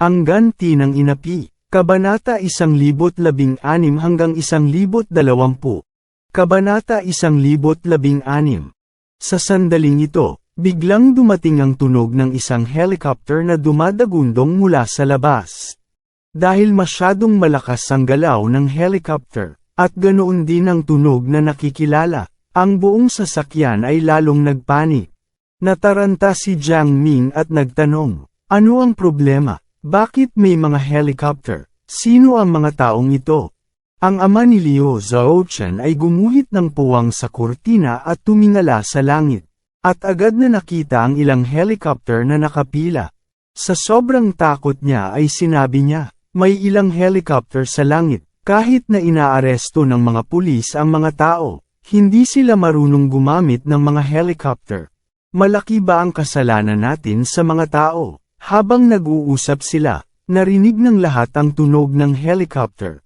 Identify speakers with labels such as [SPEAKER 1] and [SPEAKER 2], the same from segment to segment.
[SPEAKER 1] Ang ganti ng inapi, Kabanata 1016 hanggang 1020. Kabanata 1016 Sa sandaling ito, biglang dumating ang tunog ng isang helicopter na dumadagundong mula sa labas. Dahil masyadong malakas ang galaw ng helicopter, at ganoon din ang tunog na nakikilala, ang buong sasakyan ay lalong nagpanik. Nataranta si Jiang Ming at nagtanong, ano ang problema? Bakit may mga helicopter? Sino ang mga taong ito? Ang ama ni Liu Zhaochen ay gumuhit ng puwang sa kurtina at tumingala sa langit. At agad na nakita ang ilang helicopter na nakapila. Sa sobrang takot niya ay sinabi niya, may ilang helicopter sa langit, kahit na inaaresto ng mga pulis ang mga tao, hindi sila marunong gumamit ng mga helicopter. Malaki ba ang kasalanan natin sa mga tao? Habang nag-uusap sila, narinig ng lahat ang tunog ng helicopter.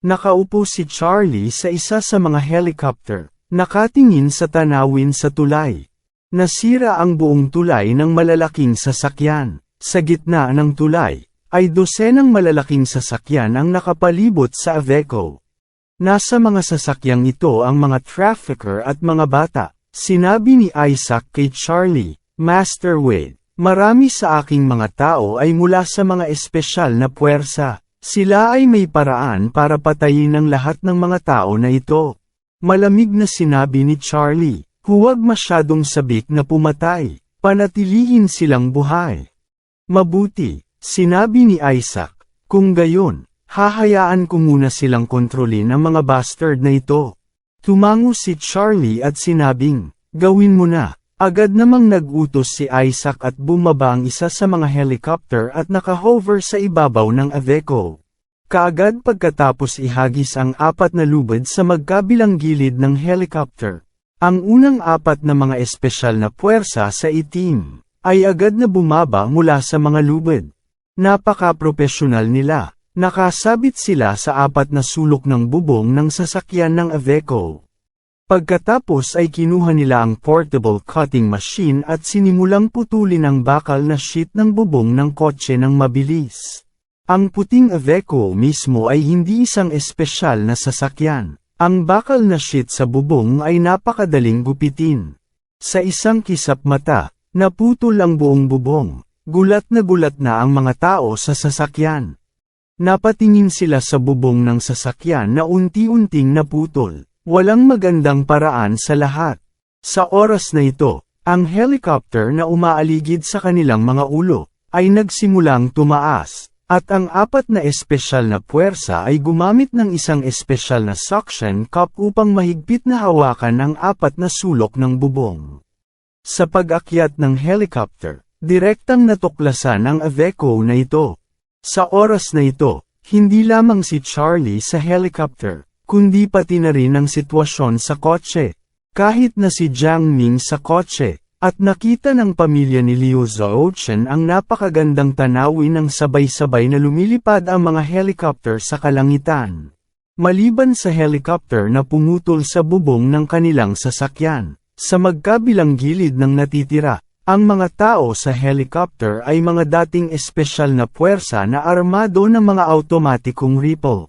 [SPEAKER 1] Nakaupo si Charlie sa isa sa mga helicopter, nakatingin sa tanawin sa tulay. Nasira ang buong tulay ng malalaking sasakyan. Sa gitna ng tulay, ay dosenang malalaking sasakyan ang nakapalibot sa Aveco. Nasa mga sasakyang ito ang mga trafficker at mga bata, sinabi ni Isaac kay Charlie, Master Wade. Marami sa aking mga tao ay mula sa mga espesyal na puwersa. Sila ay may paraan para patayin ang lahat ng mga tao na ito. Malamig na sinabi ni Charlie, huwag masyadong sabik na pumatay, panatilihin silang buhay. Mabuti, sinabi ni Isaac, kung gayon, hahayaan ko muna silang kontrolin ang mga bastard na ito. Tumango si Charlie at sinabing, gawin mo na. Agad namang nag-utos si Isaac at bumaba ang isa sa mga helicopter at nakahover sa ibabaw ng Aveco. Kaagad pagkatapos ihagis ang apat na lubid sa magkabilang gilid ng helicopter. Ang unang apat na mga espesyal na puwersa sa itim, ay agad na bumaba mula sa mga lubid. Napaka-profesional nila, nakasabit sila sa apat na sulok ng bubong ng sasakyan ng Aveco. Pagkatapos ay kinuha nila ang portable cutting machine at sinimulang putulin ang bakal na sheet ng bubong ng kotse ng mabilis. Ang puting Aveco mismo ay hindi isang espesyal na sasakyan. Ang bakal na sheet sa bubong ay napakadaling gupitin. Sa isang kisap mata, naputol ang buong bubong. Gulat na gulat na ang mga tao sa sasakyan. Napatingin sila sa bubong ng sasakyan na unti-unting naputol. Walang magandang paraan sa lahat. Sa oras na ito, ang helicopter na umaaligid sa kanilang mga ulo, ay nagsimulang tumaas, at ang apat na espesyal na puwersa ay gumamit ng isang espesyal na suction cup upang mahigpit na hawakan ang apat na sulok ng bubong. Sa pag-akyat ng helicopter, direktang natuklasan ang Aveco na ito. Sa oras na ito, hindi lamang si Charlie sa helicopter, kundi pati na rin ang sitwasyon sa kotse. Kahit na si Jiang Ming sa kotse, at nakita ng pamilya ni Liu Zhaochen ang napakagandang tanawin ng sabay-sabay na lumilipad ang mga helicopter sa kalangitan. Maliban sa helicopter na pumutol sa bubong ng kanilang sasakyan, sa magkabilang gilid ng natitira, ang mga tao sa helicopter ay mga dating espesyal na puwersa na armado ng mga automatikong ripple.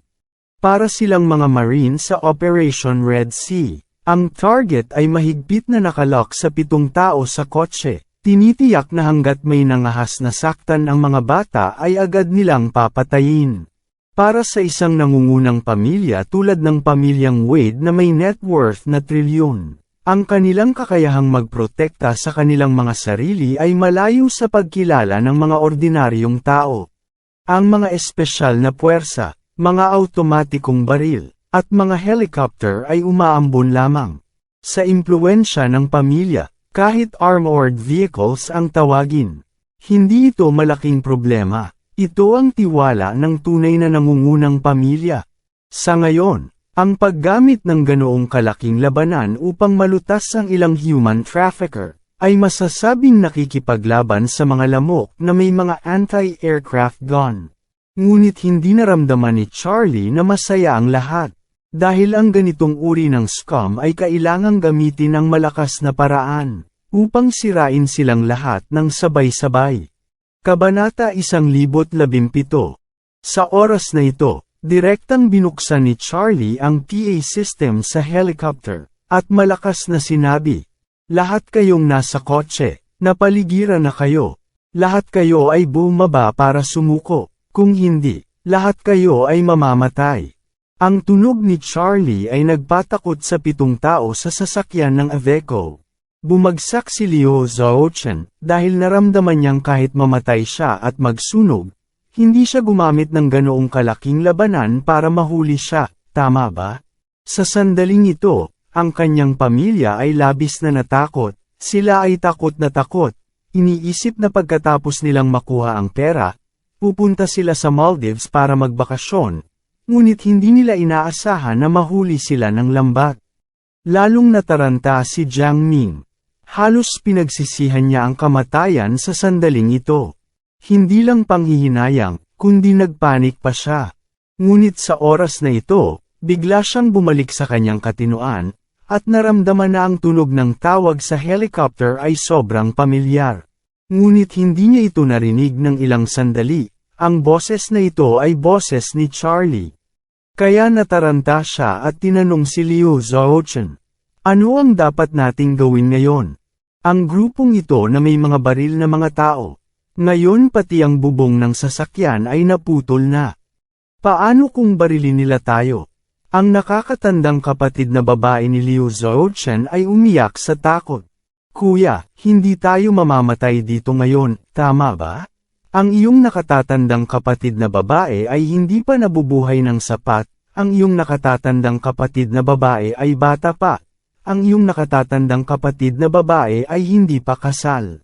[SPEAKER 1] Para silang mga marine sa Operation Red Sea. Ang target ay mahigpit na nakalock sa pitong tao sa kotse. Tinitiyak na hanggat may nangahas na saktan ang mga bata ay agad nilang papatayin. Para sa isang nangungunang pamilya tulad ng pamilyang Wade na may net worth na trilyon, ang kanilang kakayahang magprotekta sa kanilang mga sarili ay malayo sa pagkilala ng mga ordinaryong tao. Ang mga espesyal na puwersa, mga automatikong baril, at mga helicopter ay umaambon lamang. Sa impluensya ng pamilya, kahit armored vehicles ang tawagin. Hindi ito malaking problema, Ito ang tiwala ng tunay na nangungunang pamilya. Sa ngayon, ang paggamit ng ganoong kalaking labanan upang malutas ang ilang human trafficker, ay masasabing nakikipaglaban sa mga lamok na may mga anti-aircraft gun. Ngunit hindi naramdaman ni Charlie na masaya ang lahat. Dahil ang ganitong uri ng scam ay kailangang gamitin ng malakas na paraan, upang sirain silang lahat ng sabay-sabay. Kabanata 1017 Sa oras na ito, direktang binuksan ni Charlie ang PA system sa helicopter, at malakas na sinabi, Lahat kayong nasa kotse, napaligiran na kayo. Lahat kayo ay bumaba para sumuko, kung hindi, lahat kayo ay mamamatay. Ang tunog ni Charlie ay nagpatakot sa pitong tao sa sasakyan ng Aveco. Bumagsak si Leo Zaochen, dahil naramdaman niyang kahit mamatay siya at magsunog, hindi siya gumamit ng ganoong kalaking labanan para mahuli siya, tama ba? Sa sandaling ito, ang kanyang pamilya ay labis na natakot, sila ay takot na takot, iniisip na pagkatapos nilang makuha ang pera, pupunta sila sa Maldives para magbakasyon, ngunit hindi nila inaasahan na mahuli sila ng lambat. Lalong nataranta si Jiang Ming. Halos pinagsisihan niya ang kamatayan sa sandaling ito. Hindi lang panghihinayang, kundi nagpanik pa siya. Ngunit sa oras na ito, bigla siyang bumalik sa kanyang katinuan, at naramdaman na ang tunog ng tawag sa helicopter ay sobrang pamilyar. Ngunit hindi niya ito narinig ng ilang sandali, ang boses na ito ay boses ni Charlie. Kaya nataranta siya at tinanong si Liu Zhaochen. Ano ang dapat nating gawin ngayon? Ang grupong ito na may mga baril na mga tao. Ngayon pati ang bubong ng sasakyan ay naputol na. Paano kung barilin nila tayo? Ang nakakatandang kapatid na babae ni Liu Zhaochen ay umiyak sa takot. Kuya, hindi tayo mamamatay dito ngayon, tama ba? Ang iyong nakatatandang kapatid na babae ay hindi pa nabubuhay ng sapat, ang iyong nakatatandang kapatid na babae ay bata pa, ang iyong nakatatandang kapatid na babae ay hindi pa kasal.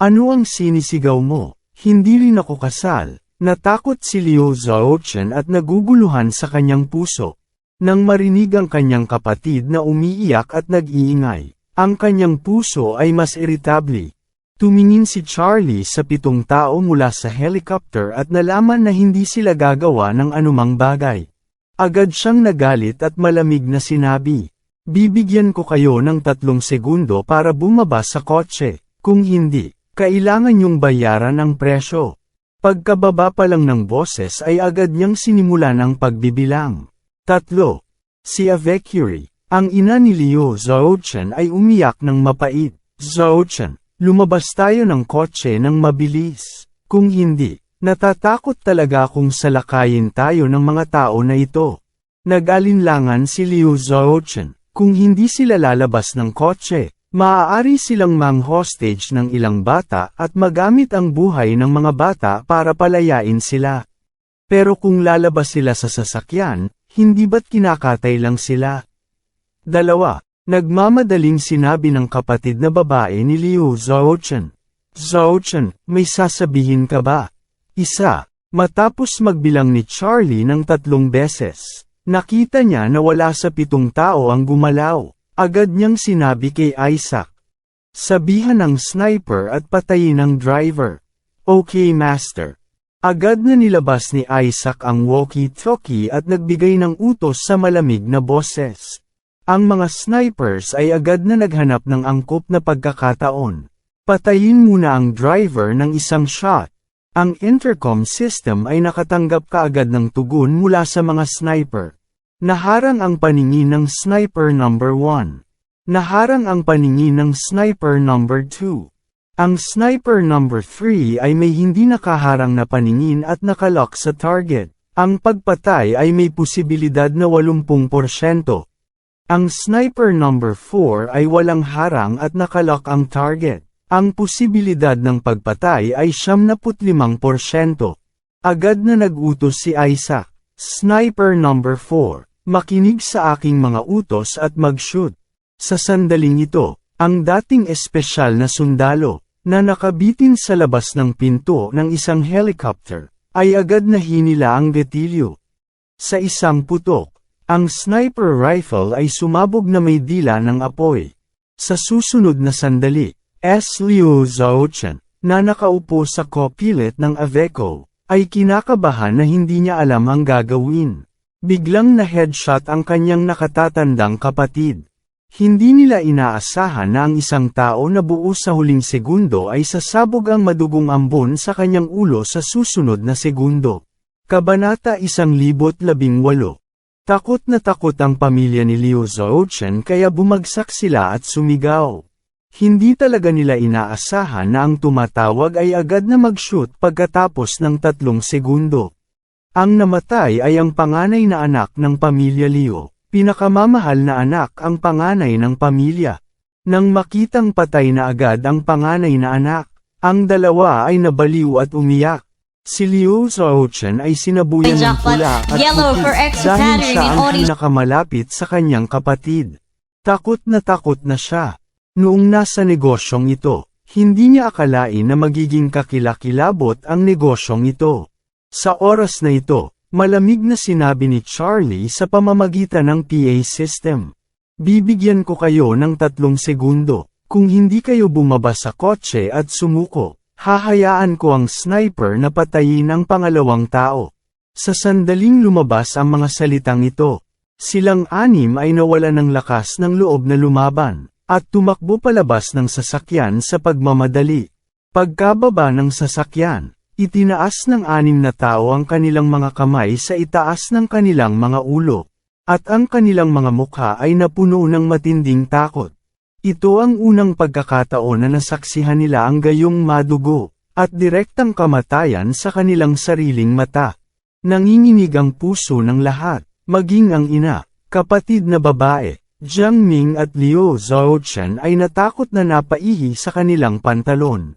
[SPEAKER 1] Ano ang sinisigaw mo? Hindi rin ako kasal. Natakot si Liu Zhaochen at naguguluhan sa kanyang puso. Nang marinig ang kanyang kapatid na umiiyak at nag-iingay, ang kanyang puso ay mas irritable. Tumingin si Charlie sa pitong tao mula sa helicopter at nalaman na hindi sila gagawa ng anumang bagay. Agad siyang nagalit at malamig na sinabi, Bibigyan ko kayo ng tatlong segundo para bumaba sa kotse, kung hindi, kailangan yung bayaran ang presyo. Pagkababa pa lang ng boses ay agad niyang sinimulan ang pagbibilang. Tatlo. Si Avecuri, ang ina ni Leo Zhaochen ay umiyak ng mapait. Zhaochen, Lumabas tayo ng kotse ng mabilis. Kung hindi, natatakot talaga kung salakayin tayo ng mga tao na ito. Nag-alinlangan si Liu Zhaochen. Kung hindi sila lalabas ng kotse, maaari silang mang-hostage ng ilang bata at magamit ang buhay ng mga bata para palayain sila. Pero kung lalabas sila sa sasakyan, hindi ba't kinakatay lang sila? Dalawa, Nagmamadaling sinabi ng kapatid na babae ni Liu Zhaochen. Zhaochen, may sasabihin ka ba? Isa. Matapos magbilang ni Charlie ng tatlong beses, nakita niya na wala sa pitong tao ang gumalaw. Agad niyang sinabi kay Isaac. Sabihan ng sniper at patayin ang driver. Okay master. Agad na nilabas ni Isaac ang walkie-talkie at nagbigay ng utos sa malamig na boses. Ang mga snipers ay agad na naghanap ng angkop na pagkakataon. Patayin muna ang driver ng isang shot. Ang intercom system ay nakatanggap kaagad ng tugon mula sa mga sniper. Naharang ang paningin ng sniper number 1. Naharang ang paningin ng sniper number 2. Ang sniper number 3 ay may hindi nakaharang na paningin at nakalock sa target. Ang pagpatay ay may posibilidad na 80%. Ang sniper number 4 ay walang harang at nakalock ang target. Ang posibilidad ng pagpatay ay 75%. Agad na nag-utos si Isaac. Sniper number 4, makinig sa aking mga utos at mag-shoot. Sa sandaling ito, ang dating espesyal na sundalo, na nakabitin sa labas ng pinto ng isang helicopter, ay agad na hinila ang gatilyo. Sa isang putok, ang sniper rifle ay sumabog na may dila ng apoy. Sa susunod na sandali, S. Liu Zhaochen, na nakaupo sa copilet ng Aveco, ay kinakabahan na hindi niya alam ang gagawin. Biglang na headshot ang kanyang nakatatandang kapatid. Hindi nila inaasahan na ang isang tao na buo sa huling segundo ay sasabog ang madugong ambon sa kanyang ulo sa susunod na segundo. Kabanata 1018 Takot na takot ang pamilya ni Liu Zhaochen kaya bumagsak sila at sumigaw. Hindi talaga nila inaasahan na ang tumatawag ay agad na mag-shoot pagkatapos ng tatlong segundo. Ang namatay ay ang panganay na anak ng pamilya Liu, pinakamamahal na anak ang panganay ng pamilya. Nang makitang patay na agad ang panganay na anak, ang dalawa ay nabaliw at umiyak. Si Liu Zhaochen ay sinabuyan ng pula at
[SPEAKER 2] Yellow for
[SPEAKER 1] dahil siya ang pinakamalapit sa kanyang kapatid. Takot na takot na siya. Noong nasa negosyong ito, hindi niya akalain na magiging kakilakilabot ang negosyong ito. Sa oras na ito, malamig na sinabi ni Charlie sa pamamagitan ng PA system. Bibigyan ko kayo ng tatlong segundo. Kung hindi kayo bumaba sa kotse at sumuko, hahayaan ko ang sniper na patayin ang pangalawang tao. Sa sandaling lumabas ang mga salitang ito, silang anim ay nawala ng lakas ng loob na lumaban, at tumakbo palabas ng sasakyan sa pagmamadali. Pagkababa ng sasakyan, itinaas ng anim na tao ang kanilang mga kamay sa itaas ng kanilang mga ulo, at ang kanilang mga mukha ay napuno ng matinding takot. Ito ang unang pagkakataon na nasaksihan nila ang gayong madugo, at direktang kamatayan sa kanilang sariling mata. Nanginginig ang puso ng lahat, maging ang ina, kapatid na babae, Jiang Ming at Liu Zhaochen ay natakot na napaihi sa kanilang pantalon.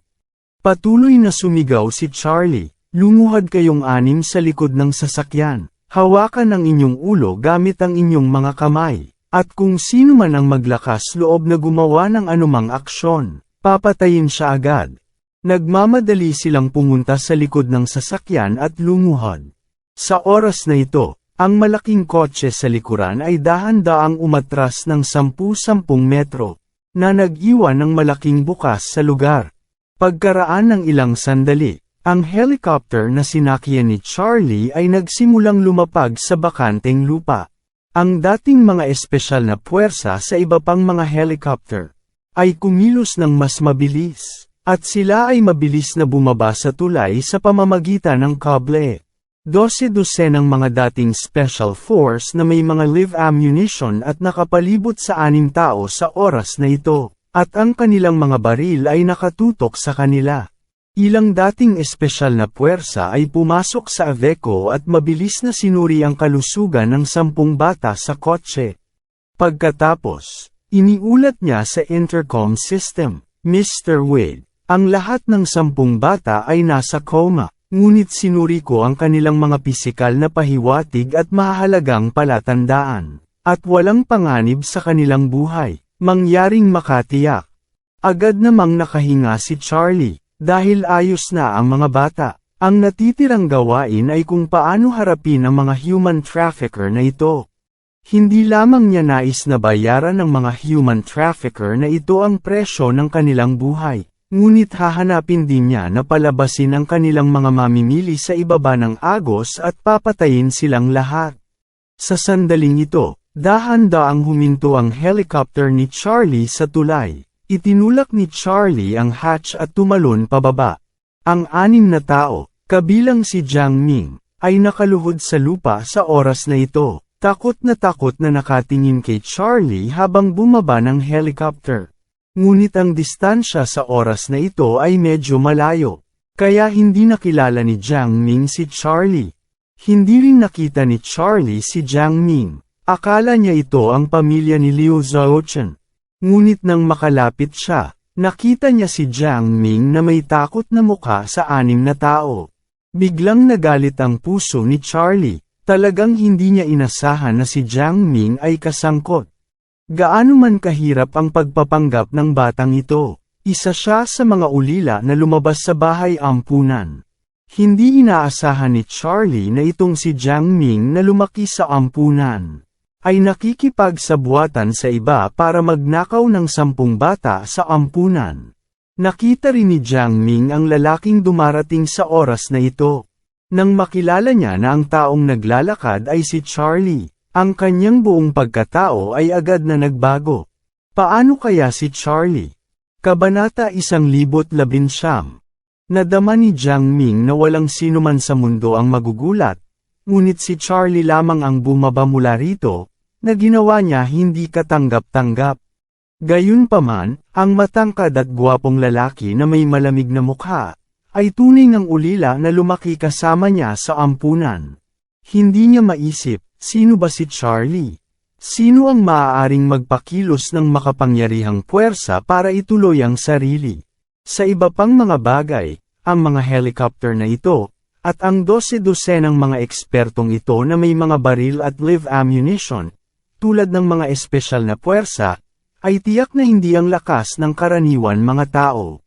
[SPEAKER 1] Patuloy na sumigaw si Charlie, lumuhad kayong anim sa likod ng sasakyan, hawakan ang inyong ulo gamit ang inyong mga kamay. At kung sino man ang maglakas loob na gumawa ng anumang aksyon, papatayin siya agad. Nagmamadali silang pumunta sa likod ng sasakyan at lumuhod. Sa oras na ito, ang malaking kotse sa likuran ay dahan-daang umatras ng 10-10 metro, na nag-iwan ng malaking bukas sa lugar. Pagkaraan ng ilang sandali, ang helicopter na sinakyan ni Charlie ay nagsimulang lumapag sa bakanteng lupa. Ang dating mga espesyal na puwersa sa iba pang mga helicopter ay kumilos ng mas mabilis, at sila ay mabilis na bumaba sa tulay sa pamamagitan ng kable. Dose-dose ng mga dating special force na may mga live ammunition at nakapalibot sa anim tao sa oras na ito, at ang kanilang mga baril ay nakatutok sa kanila. Ilang dating espesyal na puwersa ay pumasok sa Aveco at mabilis na sinuri ang kalusugan ng sampung bata sa kotse. Pagkatapos, iniulat niya sa intercom system, Mr. Wade, ang lahat ng sampung bata ay nasa coma, ngunit sinuri ko ang kanilang mga pisikal na pahiwatig at mahalagang palatandaan, at walang panganib sa kanilang buhay, mangyaring makatiyak. Agad namang nakahinga si Charlie. Dahil ayos na ang mga bata, ang natitirang gawain ay kung paano harapin ang mga human trafficker na ito. Hindi lamang niya nais na bayaran ng mga human trafficker na ito ang presyo ng kanilang buhay, ngunit hahanapin din niya na palabasin ang kanilang mga mamimili sa ibaba ng agos at papatayin silang lahat. Sa sandaling ito, dahan-daang huminto ang helicopter ni Charlie sa tulay. Itinulak ni Charlie ang hatch at tumalon pababa. Ang anim na tao, kabilang si Jiang Ming, ay nakaluhod sa lupa sa oras na ito, takot na takot na nakatingin kay Charlie habang bumaba ng helicopter. Ngunit ang distansya sa oras na ito ay medyo malayo, kaya hindi nakilala ni Jiang Ming si Charlie. Hindi rin nakita ni Charlie si Jiang Ming. Akala niya ito ang pamilya ni Liu Zhaochen. Ngunit nang makalapit siya, nakita niya si Jiang Ming na may takot na mukha sa anim na tao. Biglang nagalit ang puso ni Charlie, talagang hindi niya inasahan na si Jiang Ming ay kasangkot. Gaano man kahirap ang pagpapanggap ng batang ito, isa siya sa mga ulila na lumabas sa bahay ampunan. Hindi inaasahan ni Charlie na itong si Jiang Ming na lumaki sa ampunan ay nakikipagsabuatan sa iba para magnakaw ng sampung bata sa ampunan. Nakita rin ni Jiang Ming ang lalaking dumarating sa oras na ito. Nang makilala niya na ang taong naglalakad ay si Charlie, ang kanyang buong pagkatao ay agad na nagbago. Paano kaya si Charlie? Kabanata 1019 Nadama ni Jiang Ming na walang sino man sa mundo ang magugulat, ngunit si Charlie lamang ang bumaba mula rito, na ginawa niya hindi katanggap-tanggap. Gayunpaman, ang matangkad at gwapong lalaki na may malamig na mukha, ay tunay ng ulila na lumaki kasama niya sa ampunan. Hindi niya maisip, sino ba si Charlie? Sino ang maaaring magpakilos ng makapangyarihang puwersa para ituloy ang sarili? Sa iba pang mga bagay, ang mga helicopter na ito, at ang 12-12 ng mga ekspertong ito na may mga baril at live ammunition, tulad ng mga espesyal na puwersa, ay tiyak na hindi ang lakas ng karaniwan mga tao.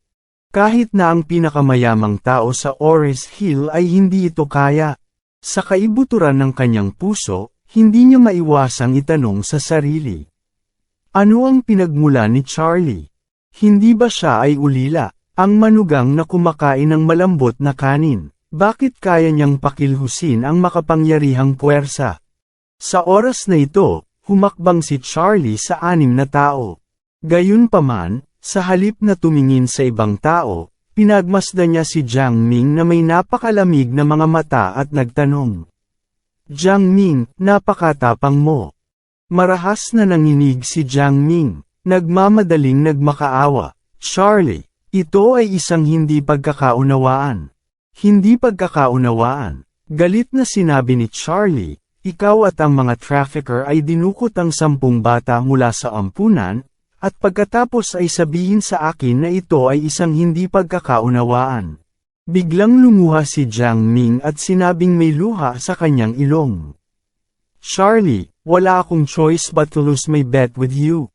[SPEAKER 1] Kahit na ang pinakamayamang tao sa Ores Hill ay hindi ito kaya. Sa kaibuturan ng kanyang puso, hindi niya maiwasang itanong sa sarili. Ano ang pinagmula ni Charlie? Hindi ba siya ay ulila, ang manugang na kumakain ng malambot na kanin? Bakit kaya niyang pakilhusin ang makapangyarihang puwersa? Sa oras na ito, humakbang si Charlie sa anim na tao. Gayunpaman, sa halip na tumingin sa ibang tao, pinagmasdan niya si Jiang Ming na may napakalamig na mga mata at nagtanong. Jiang Ming, napakatapang mo. Marahas na nanginig si Jiang Ming. Nagmamadaling nagmakaawa. Charlie, ito ay isang hindi pagkakaunawaan. Hindi pagkakaunawaan. Galit na sinabi ni Charlie, ikaw at ang mga trafficker ay dinukot ang sampung bata mula sa ampunan, at pagkatapos ay sabihin sa akin na ito ay isang hindi pagkakaunawaan. Biglang lumuha si Jiang Ming at sinabing may luha sa kanyang ilong. Charlie, wala akong choice but to lose my bet with you.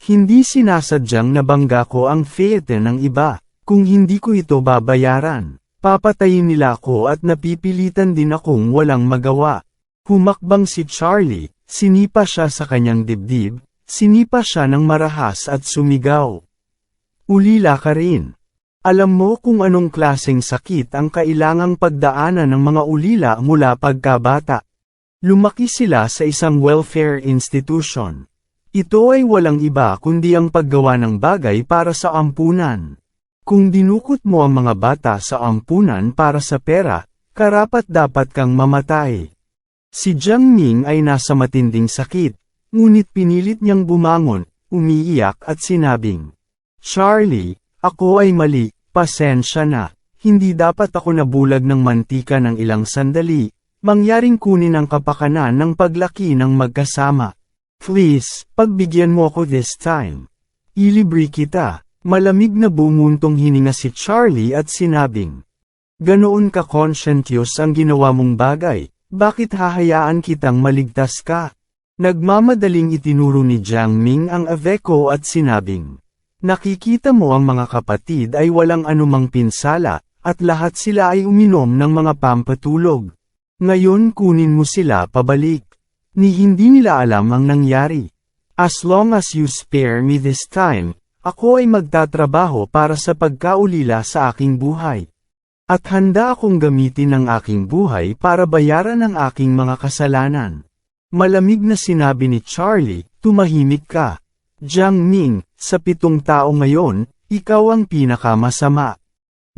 [SPEAKER 1] Hindi sinasadyang nabangga ko ang faith ng iba, kung hindi ko ito babayaran. Papatayin nila ako at napipilitan din akong walang magawa. Humakbang si Charlie, sinipa siya sa kanyang dibdib, sinipa siya ng marahas at sumigaw. Ulila ka rin. Alam mo kung anong klaseng sakit ang kailangang pagdaanan ng mga ulila mula pagkabata. Lumaki sila sa isang welfare institution. Ito ay walang iba kundi ang paggawa ng bagay para sa ampunan. Kung dinukot mo ang mga bata sa ampunan para sa pera, karapat dapat kang mamatay. Si Jiang Ming ay nasa matinding sakit, ngunit pinilit niyang bumangon, umiiyak at sinabing, Charlie, ako ay mali, pasensya na, hindi dapat ako nabulag ng mantika ng ilang sandali, mangyaring kunin ang kapakanan ng paglaki ng magkasama. Please, pagbigyan mo ako this time. Ilibre kita. Malamig na bumuntong hininga si Charlie at sinabing. Ganoon ka conscientious ang ginawa mong bagay, bakit hahayaan kitang maligtas ka? Nagmamadaling itinuro ni Jiang Ming ang Aveco at sinabing. Nakikita mo ang mga kapatid ay walang anumang pinsala, at lahat sila ay uminom ng mga pampatulog. Ngayon kunin mo sila pabalik. Ni hindi nila alam ang nangyari. As long as you spare me this time, ako ay magtatrabaho para sa pagkaulila sa aking buhay. At handa akong gamitin ang aking buhay para bayaran ang aking mga kasalanan. Malamig na sinabi ni Charlie, tumahimik ka. Jiang Ming, sa pitong tao ngayon, ikaw ang pinakamasama.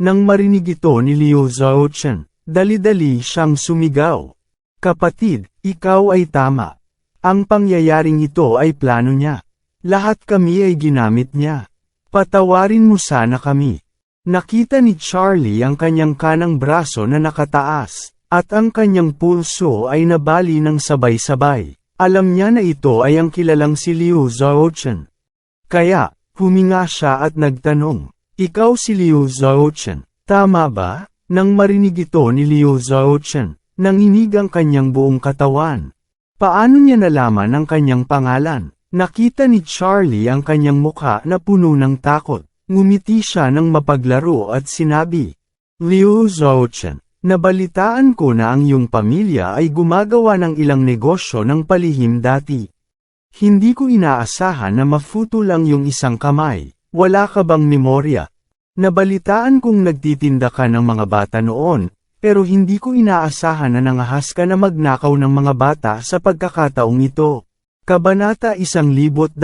[SPEAKER 1] Nang marinig ito ni Liu Zhaochen, dali-dali siyang sumigaw. Kapatid, ikaw ay tama. Ang pangyayaring ito ay plano niya. Lahat kami ay ginamit niya. Patawarin mo sana kami. Nakita ni Charlie ang kanyang kanang braso na nakataas, at ang kanyang pulso ay nabali ng sabay-sabay. Alam niya na ito ay ang kilalang si Liu Zhaochen. Kaya, huminga siya at nagtanong, Ikaw si Liu Zhaochen, tama ba? Nang marinig ito ni Liu Zhaochen, Nanginig ang kanyang buong katawan. Paano niya nalaman ang kanyang pangalan? Nakita ni Charlie ang kanyang mukha na puno ng takot. Ngumiti siya ng mapaglaro at sinabi, Liu Zhaochen, Nabalitaan ko na ang iyong pamilya ay gumagawa ng ilang negosyo ng palihim dati. Hindi ko inaasahan na mafuto lang yung isang kamay. Wala ka bang memorya? Nabalitaan kong nagtitinda ka ng mga bata noon, pero hindi ko inaasahan na nangahas ka na magnakaw ng mga bata sa pagkakataong ito. Kabanata 1020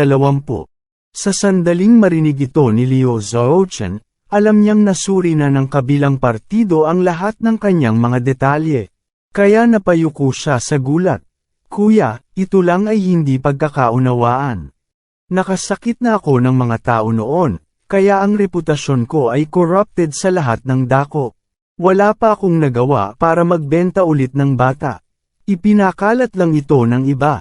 [SPEAKER 1] Sa sandaling marinig ito ni Leo Zoochen, alam niyang nasuri na ng kabilang partido ang lahat ng kanyang mga detalye. Kaya napayuko siya sa gulat. Kuya, ito lang ay hindi pagkakaunawaan. Nakasakit na ako ng mga tao noon, kaya ang reputasyon ko ay corrupted sa lahat ng dako. Wala pa akong nagawa para magbenta ulit ng bata. Ipinakalat lang ito ng iba.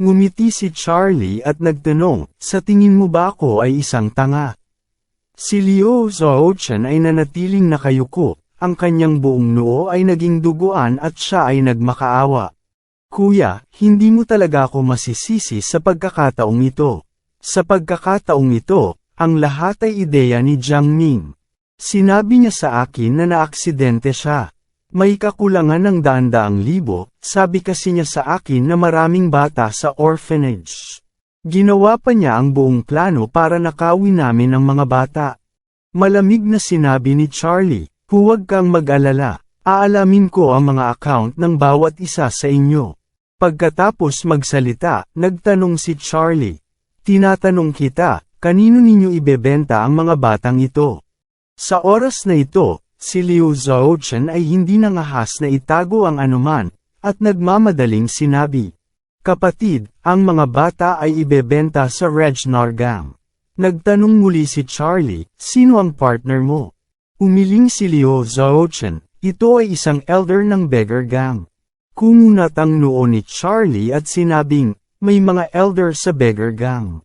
[SPEAKER 1] Ngumiti si Charlie at nagtanong, sa tingin mo ba ako ay isang tanga? Si Liu Zhaochen ay nanatiling nakayuko, ang kanyang buong noo ay naging duguan at siya ay nagmakaawa. Kuya, hindi mo talaga ako masisisi sa pagkakataong ito. Sa pagkakataong ito, ang lahat ay ideya ni Jiang Ming. Sinabi niya sa akin na naaksidente siya. May kakulangan ng daan-daang libo, sabi kasi niya sa akin na maraming bata sa orphanage. Ginawa pa niya ang buong plano para nakawin namin ang mga bata. Malamig na sinabi ni Charlie, huwag kang mag-alala, aalamin ko ang mga account ng bawat isa sa inyo. Pagkatapos magsalita, nagtanong si Charlie. Tinatanong kita, kanino ninyo ibebenta ang mga batang ito? Sa oras na ito, si Liu Zhaochen ay hindi nangahas na itago ang anuman, at nagmamadaling sinabi. Kapatid, ang mga bata ay ibebenta sa Regnar Gang. Nagtanong muli si Charlie, sino ang partner mo? Umiling si Liu Zhaochen, ito ay isang elder ng Beggar Gang. Kumunat ang noo ni Charlie at sinabing, may mga elder sa Beggar Gang.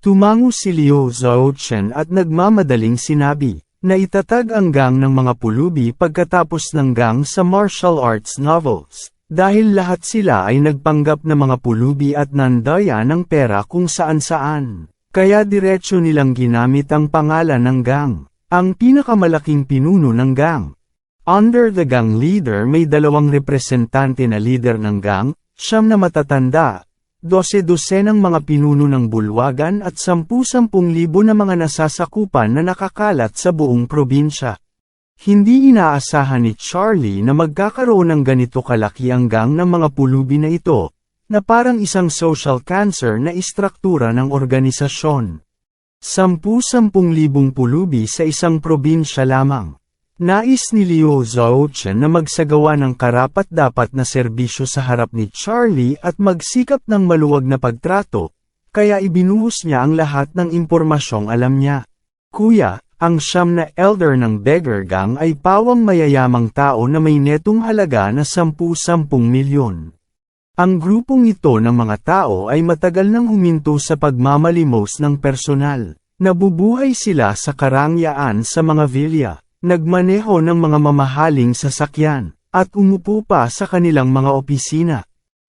[SPEAKER 1] Tumango si Liu Zhaochen at nagmamadaling sinabi, na itatag ang gang ng mga pulubi pagkatapos ng gang sa martial arts novels. Dahil lahat sila ay nagpanggap na mga pulubi at nandaya ng pera kung saan-saan. Kaya diretsyo nilang ginamit ang pangalan ng gang. Ang pinakamalaking pinuno ng gang. Under the gang leader may dalawang representante na leader ng gang, siyam na matatanda, dose-dosenang mga pinuno ng bulwagan at sampu-sampung libo na mga nasasakupan na nakakalat sa buong probinsya. Hindi inaasahan ni Charlie na magkakaroon ng ganito kalaki ang gang ng mga pulubi na ito, na parang isang social cancer na istruktura ng organisasyon. Sampu-sampung libong pulubi sa isang probinsya lamang. Nais ni Liu Zhaochen na magsagawa ng karapat-dapat na serbisyo sa harap ni Charlie at magsikap ng maluwag na pagtrato, kaya ibinuhos niya ang lahat ng impormasyong alam niya. Kuya, ang siyam na elder ng beggar gang ay pawang mayayamang tao na may netong halaga na 10-10 milyon. Ang grupong ito ng mga tao ay matagal nang huminto sa pagmamalimos ng personal. Nabubuhay sila sa karangyaan sa mga villa, nagmaneho ng mga mamahaling sasakyan, at umupo pa sa kanilang mga opisina.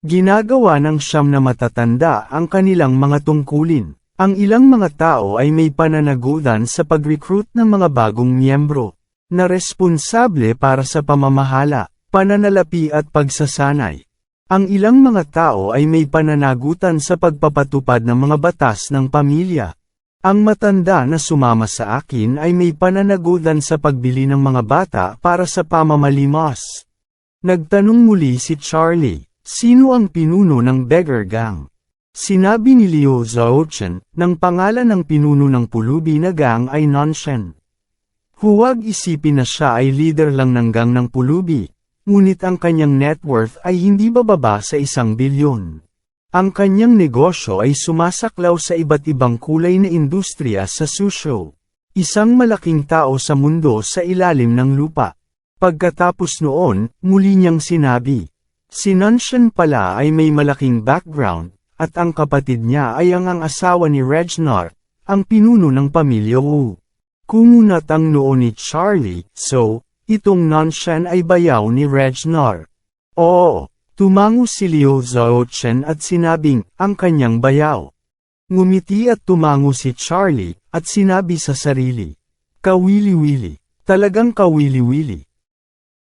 [SPEAKER 1] Ginagawa ng siyam na matatanda ang kanilang mga tungkulin. Ang ilang mga tao ay may pananagutan sa pag-recruit ng mga bagong miyembro, na responsable para sa pamamahala, pananalapi at pagsasanay. Ang ilang mga tao ay may pananagutan sa pagpapatupad ng mga batas ng pamilya. Ang matanda na sumama sa akin ay may pananagutan sa pagbili ng mga bata para sa pamamalimos. Nagtanong muli si Charlie, sino ang pinuno ng beggar gang? Sinabi ni Liu Zhaochen, ng pangalan ng pinuno ng pulubi na gang ay Nanshen. Huwag isipin na siya ay leader lang ng gang ng pulubi, ngunit ang kanyang net worth ay hindi bababa sa isang bilyon. Ang kanyang negosyo ay sumasaklaw sa iba't ibang kulay na industriya sa Susho. Isang malaking tao sa mundo sa ilalim ng lupa. Pagkatapos noon, muli niyang sinabi, Si Nanshen pala ay may malaking background, at ang kapatid niya ay ang ang asawa ni Regnar, ang pinuno ng pamilya Wu. Kumunat ang noo ni Charlie, so, itong Nanshan ay bayaw ni Regnar. Oo, tumango si Liu Zhaochen at sinabing, ang kanyang bayaw. Ngumiti at tumango si Charlie, at sinabi sa sarili, Kawili-wili, talagang kawili-wili.